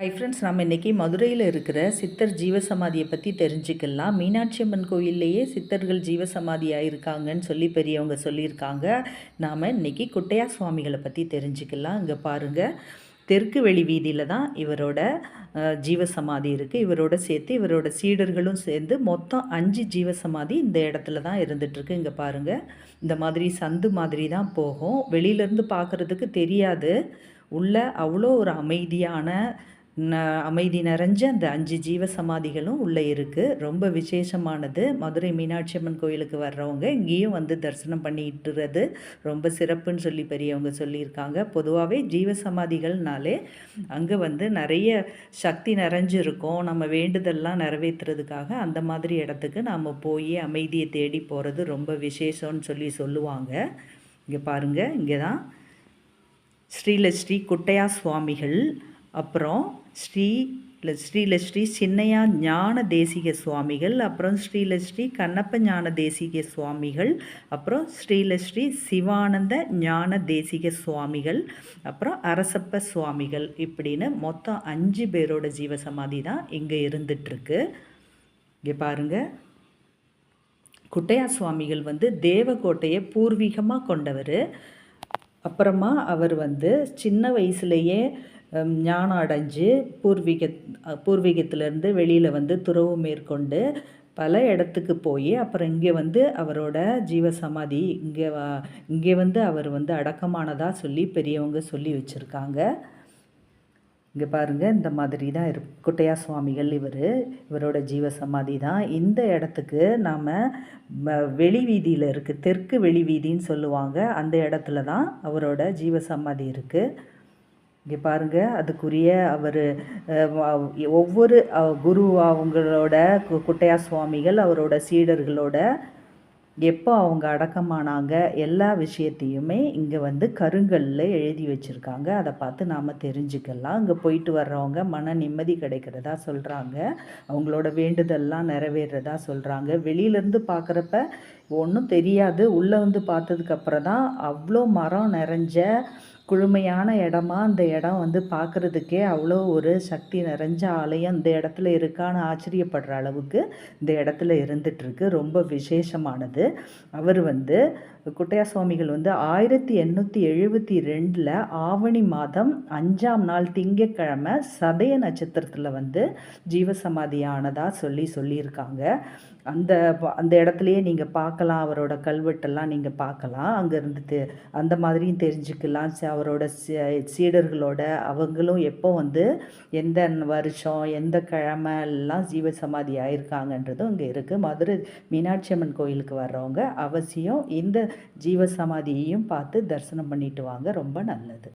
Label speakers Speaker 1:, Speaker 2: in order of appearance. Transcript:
Speaker 1: Hi friends நம்ம இன்றைக்கி மதுரையில் இருக்கிற சித்தர் ஜீவசமாதியை பற்றி தெரிஞ்சுக்கலாம். மீனாட்சி அம்மன் கோயில்லையே சித்தர்கள் ஜீவசமாதியாக இருக்காங்கன்னு சொல்லி பெரியவங்க சொல்லியிருக்காங்க. நாம் இன்றைக்கி குட்டையா சுவாமிகளை பற்றி தெரிஞ்சுக்கலாம். இங்கே பாருங்கள் தெற்கு வெளி வீதியில் தான் இவரோட ஜீவசமாதி இருக்குது இவரோட சேர்த்து இவரோட சீடர்களும் சேர்ந்து மொத்தம் அஞ்சு ஜீவசமாதி இந்த இடத்துல தான் இருந்துகிட்ருக்கு இங்கே பாருங்கள் இந்த மாதிரி சந்து மாதிரி தான் போகும். வெளியிலேருந்து பார்க்குறதுக்கு தெரியாது. உள்ள அவ்வளோ ஒரு அமைதியான அமைதி நிறைஞ்ச அந்த அஞ்சு ஜீவ சமாதிகளும் உள்ளே இருக்குது ரொம்ப விசேஷமானது. மதுரை மீனாட்சி அம்மன் கோயிலுக்கு வர்றவங்க இங்கேயும் வந்து தரிசனம் பண்ணிட்டுறது. ரொம்ப சிறப்புன்னு சொல்லி பெரியவங்க சொல்லியிருக்காங்க. பொதுவாகவே ஜீவ சமாதிகள்னாலே அங்கே வந்து நிறைய சக்தி நிறைஞ்சிருக்கும். நம்ம வேண்டுதல்லாம் நிறைவேற்றுறதுக்காக அந்த மாதிரி இடத்துக்கு நாம் போய் அமைதியை தேடி போகிறது ரொம்ப விசேஷம்னு சொல்லி சொல்லுவாங்க. இங்கே பாருங்கள் இங்கே தான் ஸ்ரீலஸ்ரீ குட்டையா சுவாமிகள் அப்புறம் ஸ்ரீ ஸ்ரீலஸ்ரீ சின்னையா ஞான தேசிக சுவாமிகள் அப்புறம் ஸ்ரீலஸ்ரீ கண்ணப்ப ஞான தேசிக சுவாமிகள் அப்புறம் ஸ்ரீலஸ்ரீ சிவானந்த ஞான தேசிக சுவாமிகள் அப்புறம் அரசப்ப சுவாமிகள் இப்படின்னு மொத்தம் அஞ்சு பேரோட ஜீவசமாதி தான் இங்கே இருந்துகிட்ருக்கு இங்கே பாருங்கள் குட்டையா சுவாமிகள் வந்து தேவகோட்டையை பூர்வீகமாக கொண்டவர். அப்புறமா அவர் வந்து சின்ன வயசுலேயே ஞானம் அடைஞ்சு பூர்வீக பூர்வீகத்திலேருந்து வெளியில் வந்து துறவு மேற்கொண்டு பல இடத்துக்கு போய் அப்புறம் இங்கே வந்து அவரோட ஜீவசமாதி இங்கே இங்கே வந்து அவர் வந்து அடக்கமானதாக சொல்லி பெரியவங்க சொல்லி வச்சுருக்காங்க. இங்கே பாருங்கள் இந்த மாதிரி தான் இரு குட்டையா சுவாமிகள் இவர் இவரோட ஜீவசமாதி தான். இந்த இடத்துக்கு நாம் வெளி வீதியில் இருக்குது தெற்கு வெளி வீதின்னு சொல்லுவாங்க. அந்த இடத்துல தான் அவரோட ஜீவசமாதி இருக்குது இங்கே பாருங்கள் அதுக்குரிய அவர் ஒவ்வொரு குரு அவங்களோட குட்டையா சுவாமிகள் அவரோட சீடர்களோட எப்போ அவங்க அடக்கமானாங்க எல்லா விஷயத்தையுமே இங்கே வந்து கருங்கல்ல எழுதி வச்சுருக்காங்க. அதை பார்த்து நாம் தெரிஞ்சுக்கலாம். இங்கே போயிட்டு வர்றவங்க மன நிம்மதி கிடைக்கிறதா சொல்கிறாங்க அவங்களோட வேண்டுதல்லாம் நிறைவேறதா சொல்கிறாங்க வெளியிலேருந்து பார்க்குறப்ப ஒன்றும் தெரியாது. உள்ளே வந்து பார்த்ததுக்கப்புறம் தான் அவ்வளோ மரம் நிறைஞ்ச குழுமையான இடமா அந்த இடம் வந்து பார்க்குறதுக்கே அவ்வளோ ஒரு சக்தி நிறைஞ்ச ஆலயம் இந்த இடத்துல இருக்கான்னு ஆச்சரியப்படுற அளவுக்கு இந்த இடத்துல இருந்துகிட்ருக்கு ரொம்ப விசேஷமானது. அவர் வந்து குட்டையா சுவாமிகள் வந்து ஆயிரத்தி எண்ணூற்றி எழுபத்தி ரெண்டில் ஆவணி மாதம் அஞ்சாம் நாள் திங்கக்கிழமை சதய நட்சத்திரத்தில் வந்து ஜீவசமாதி ஆனதாக சொல்லி சொல்லியிருக்காங்க. அந்த அந்த இடத்துலையே நீங்கள் பார்க்கலாம் அவரோட கல்வெட்டெல்லாம் நீங்கள் பார்க்கலாம். அங்கே இருந்துட்டு அந்த மாதிரியும் தெரிஞ்சுக்கலாம். அவரோட சீடர்களோட அவங்களும் எப்போ வந்து எந்த வருஷம் எந்த கிழமை எல்லாம் ஜீவசமாதி ஆயிருக்காங்கன்றதும் இங்கே இருக்குது மதுரை மீனாட்சி அம்மன் கோயிலுக்கு வர்றவங்க அவசியம் இந்த ஜீவசமாதியையும் பார்த்து தரிசனம் பண்ணிட்டு வாங்க. ரொம்ப நல்லது.